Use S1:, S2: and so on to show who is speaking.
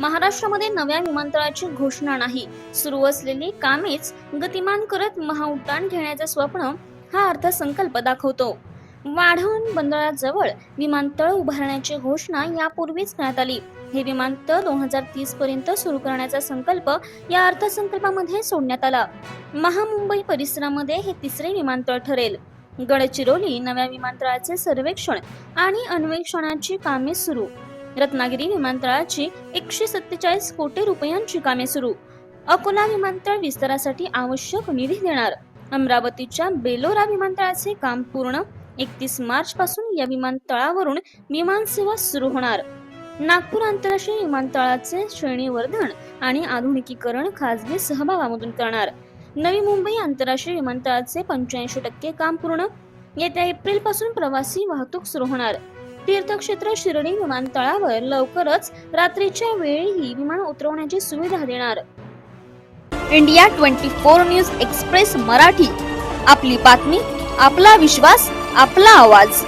S1: महाराष्ट्रामध्ये नव्या विमानतळाची घोषणा नाही. सुरू असलेली कामेच गतिमान करत महाउड्डाण घेण्याचे स्वप्न हा अर्थसंकल्प दाखवतो. वाढवण बंदराजवळ विमानतळ उभारण्याची घोषणा यापूर्वीच करण्यात आली. हे विमानतळ दोन हजार तीस पर्यंत सुरू करण्याचा संकल्प या अर्थसंकल्पामध्ये सोडण्यात आला. महामुंबई परिसरामध्ये हे तिसरे विमानतळ ठरेल. गडचिरोली नव्या विमानतळाचे सर्वेक्षण आणि अन्वेषणाची कामे सुरू. रत्नागिरी विमानतळाची एकशे सत्तेचाळीस कोटी रुपयांची कामे सुरू. अकोला विमानतळ विस्तारासाठी आवश्यक निधी देणार. अमरावतीच्या बेलोरा विमानतळाचे काम पूर्ण एकतीस मार्च पासून या विमानतळावरून विमानसेवा सुरू होणार. नागपूर आंतरराष्ट्रीय विमानतळाचे श्रेणीवर्धन आणि आधुनिकीकरण खासगी सहभागामधून करणार. नवी मुंबई आंतरराष्ट्रीय विमानतळाचे पंच्याऐंशी टक्के काम पूर्ण येत्या एप्रिलपासून प्रवासी वाहतूक सुरू होणार. तीर्थक्षेत्र शिर्डी विमानतळावर लवकरच रात्रीच्या वेळीही विमान उतरवण्याची सुविधा देणार. India twenty four news express Marathi. आपली बातमी आपला विश्वास आपला आवाज.